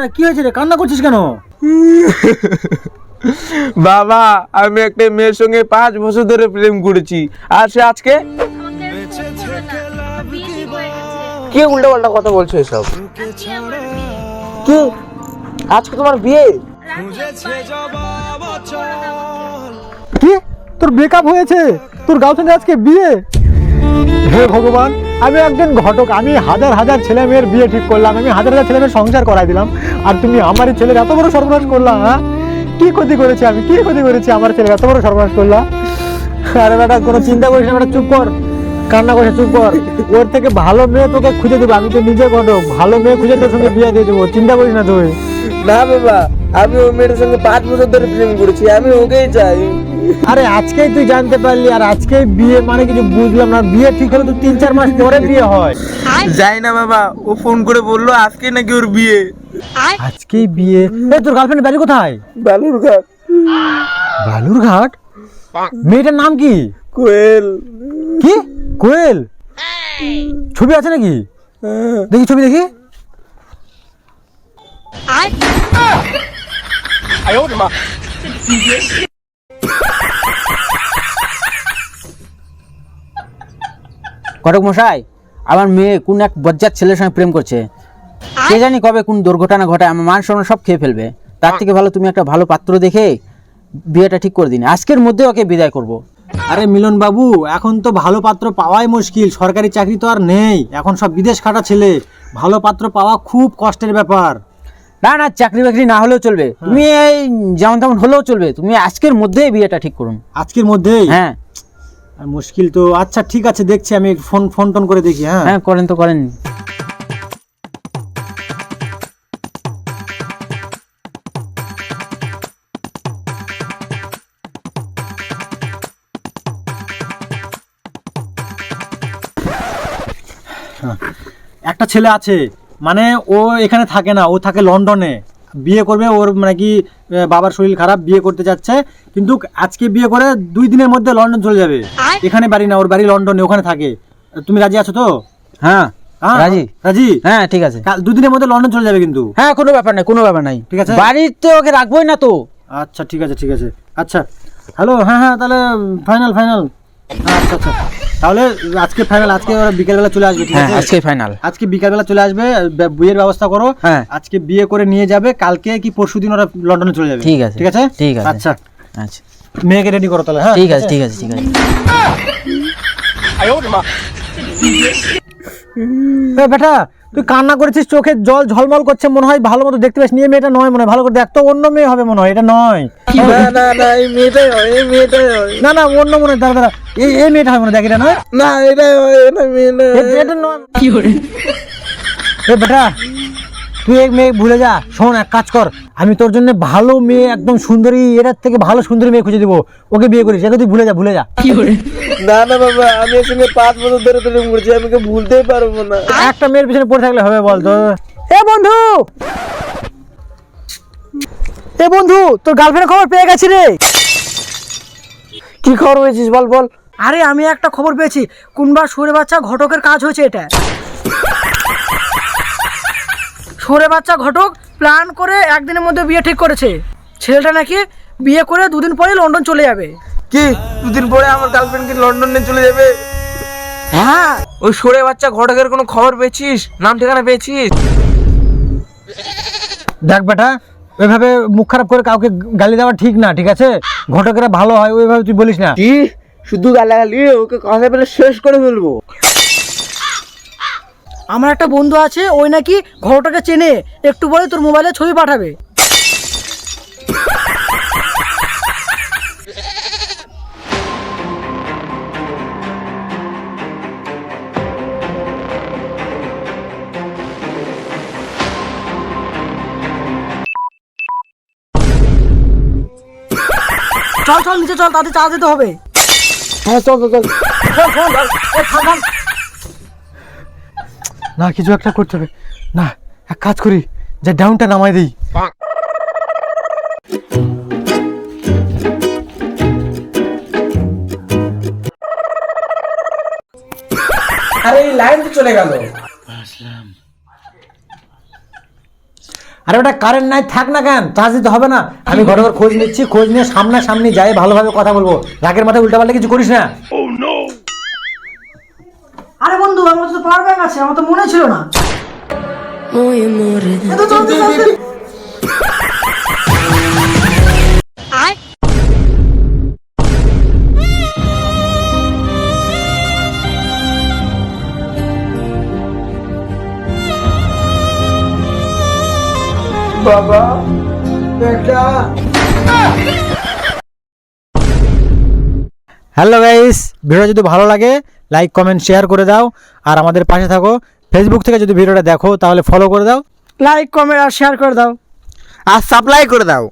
বেটা কি হয়েছে রে? কান্না করছিস কেন? বাবা আমি একটা মেয়ের সঙ্গে পাঁচ বছর ধরে প্রেম করেছি। আর সে আজকে? কি উল্টো পাল্টা কথা বলছো এসব? কি? আজকে তোমার বিয়ে? কি? তোর ব্রেকআপ হয়েছে? তোর গার্লফ্রেন্ড আজকে বিয়ে? হে ভগবান। আমি একজন ঘটক, আমি হাজার হাজার ছেলে মেয়ের বিয়ে ঠিক করলাম, আমি হাজার হাজার ছেলে মেয়ের সংসার করাই দিলাম, আর তুমি আমারই ছেলের এত বড় সর্বনাশ করলাম হ্যাঁ? কি ক্ষতি করেছি আমি, কি ক্ষতি করেছি আমার ছেলের এত বড় সর্বনাশ করলাম আরে বেটা, কোনো চিন্তা করিস না বেটা, চুপ কর, কান্না করে চুপ কর। ওর থেকে ভালো মেয়ে তোকে খুঁজে দেবো, আমি তো নিজে ঘটক, ভালো মেয়ে খুঁজে তোর সঙ্গে বিয়ে দিয়ে দেবো, চিন্তা করিস না তুই। না বাবা, আমি ওই মেয়ের সঙ্গে পাঁচ বছর ধরে প্রেম করেছি, আমি ওকেই চাই। আরে আজকেই তুই জানতে পারলি আর আজকেই বিয়ে মানে কিছু বুঝলাম না। বিয়ে ঠিক হলে তো তিন চার মাস পরে বিয়ে হয়। যাই না বাবা ও ফোন করে বলল আজকে নাকি ওর বিয়ে। আজকেই বিয়ে। এই তোর গার্লফ্রেন্ড বাড়ি কোথায়? বালুরঘাট। বালুরঘাট? মেয়েটার নাম কি? কোয়েল। কি? কোয়েল? ছবি আছে নাকি? দেখি ছবি দেখি। ঘটক মশাই আমার মেয়ে কোন এক বজ্জাত ছেলের সঙ্গে প্রেম করছে। কে জানি কবে কোন দুর্ঘটনা ঘটায় আমার মান সম্মান সব খেয়ে ফেলবে। তার থেকে ভালো তুমি একটা ভালো পাত্র দেখে বিয়েটা ঠিক করে দিন। আজকের মধ্যে ওকে বিদায় করব। আরে মিলন বাবু এখন তো ভালো পাত্র পাওয়াই মুশকিল সরকারি চাকরি তো আর নেই। এখন সব বিদেশ খাটা ছেলে ভালো পাত্র পাওয়া খুব কষ্টের ব্যাপার। না না চাকরি বাকরি না হলেও চলবে। তুমি এই যেমন তেমন হলেও চলবে। তুমি আজকের মধ্যেই বিয়েটা ঠিক করুন। আজকের মধ্যেই? হ্যাঁ। আর মুশকিল তো আচ্ছা ঠিক আছে দেখছি আমি ফোন ফোন টোন করে দেখি হ্যাঁ। হ্যাঁ করেন তো করেন একটা ছেলে আছে মানে ও এখানে থাকে না ও থাকে লন্ডনে। বিয়ে করবে ওর মানে কি বাবার শরীর খারাপ বিয়ে করতে যাচ্ছে। কিন্তু আজকে বিয়ে করে দুই দিনের মধ্যে লন্ডন চলে যাবে। এখানে বাড়ি না ওর বাড়ি লন্ডনে ওখানে থাকে। তুমি রাজি আছো তো? হ্যাঁ। হ্যাঁ? রাজি। রাজি? হ্যাঁ ঠিক আছে। কাল দুদিনের মধ্যে লন্ডন চলে যাবে কিন্তু। হ্যাঁ কোনো ব্যাপার নাই কোনো ব্যাপার নাই। ঠিক আছে। বাড়িতে ওকে রাখবোই না তো। আচ্ছা ঠিক আছে ঠিক আছে। আচ্ছা। হ্যালো হ্যাঁ হ্যাঁ তাহলে ফাইনাল ফাইনাল আচ্ছা আচ্ছা। তাহলে আজকে ফাইনাল আজকে ওরা বিকেলবেলা চলে আসবে হ্যাঁ আজকে ফাইনাল আজকে বিকালবেলা চলে আসবে বিয়ের ব্যবস্থা করো হ্যাঁ। আজকে বিয়ে করে নিয়ে যাবে কালকে কি পরশু দিন ওরা লন্ডনে চলে যাবে? ঠিক আছে, ঠিক আছে? ঠিক আছে। আচ্ছা। আচ্ছা। মেয়েকে রেডি করো তাহলে হ্যাঁ? ঠিক আছে ঠিক আছে? ঠিক আছে বেটা! তুই কান্না করেছিস চোখে জল ঝলমল করছে মনে হয় ভালো মতো দেখতে পাস। নিয়ে মেয়েটা নয় মনে হয় ভালো করে দেখ। তো অন্য মেয়ে হবে মনে হয় এটা নয়। না না না এই মেয়েটাই হয় এই মেয়েটাই হয় না না অন্য মনে হয় দাঁড়া দাঁড়া এই এই মেয়েটা হয় মনে দেখ এটা নয়। না এটাই হয় এটা মেয়ে এটা নয়। এ বেটা তুই মেয়ে ভুলে যা। শোন এক কাজ কর। আমি তোর জন্য ভালো মেয়ে একদম সুন্দরী এটার থেকে ভালো সুন্দরী মেয়ে খুঁজে দিব। ওকে বিয়ে করিস একে তুই ভুলে যা ভুলে যা। না না বাবা আমি এর সঙ্গে পাঁচ বছর ধরে প্রেম করছি আমি ওকে ভুলতেই পারব না। একটা মেয়ের পিছনে পড়ে থাকলে হবে বল তো। এ বন্ধু! এ বন্ধু তোর গার্লফ্রেন্ড খবর পেয়ে গেছি রে। কি খবর হয়েছিস বল বল। আরে আমি একটা খবর পেয়েছি। কোনবার সুরে বাচ্চা ঘটকের কাজ হয়েছে এটা? সুরে বাচ্চা ঘটক প্ল্যান করে একদিনের মধ্যে বিয়ে ঠিক করেছে। ছেলেটা নাকি বিয়ে করে দুদিন পরে লন্ডন চলে যাবে। কি? দুদিন পরে আমার গার্লফ্রেন্ড কি লন্ডনে চলে যাবে? হ্যাঁ। ওই সরে বাচ্চা ঘটকের কোনো খবর পেয়েছিস? নাম ঠিকানা পেয়েছিস? দেখ বেটা ওইভাবে মুখ খারাপ করে কাউকে গালি দেওয়া ঠিক না ঠিক আছে? ঘটকেরা ভালো হয় ওইভাবে তুই বলিস না। কি? শুধু গালাগালি ওকে কথা বলে শেষ করে ফেলব। আমার একটা বন্ধু আছে ওই নাকি ঘটকে চেনে একটু পরে তোর মোবাইলে ছবি পাঠাবে। চল চল নিচে চল তাতে চা দিতে হবে। হ্যাঁ চল চল চল চল চল চল। এ, থাম, থাম। না কিছু একটা করতে হবে। না এক কাজ করি যে ডাউনটা নামাই দিই। আরে লাইন তো চলে গেল। আরে ওটা কারেন্ট নাই থাক না কেন চার্জ দিতে হবে না। আমি ঘটকের খোঁজ নিচ্ছি খোঁজ নিয়ে সামনাসামনি যাই ভালোভাবে কথা বলব। রাগের মাথায় উল্টাপাল্টা কিছু করিস না। বন্ধু আমার তো পাওয়ার ব্যাংক আছে আমার তো মনে ছিল না। চলতে চলতে। হ্যালো গাইস ভিডিও যদি ভালো লাগে লাইক কমেন্ট শেয়ার করে দাও। আর আমাদের পাশে থাকো। ফেসবুক থেকে যদি ভিডিওটা দেখো তাহলে ফলো করে দাও। লাইক কমেন্ট আর শেয়ার করে দাও। আর সাপ্লাই করে দাও।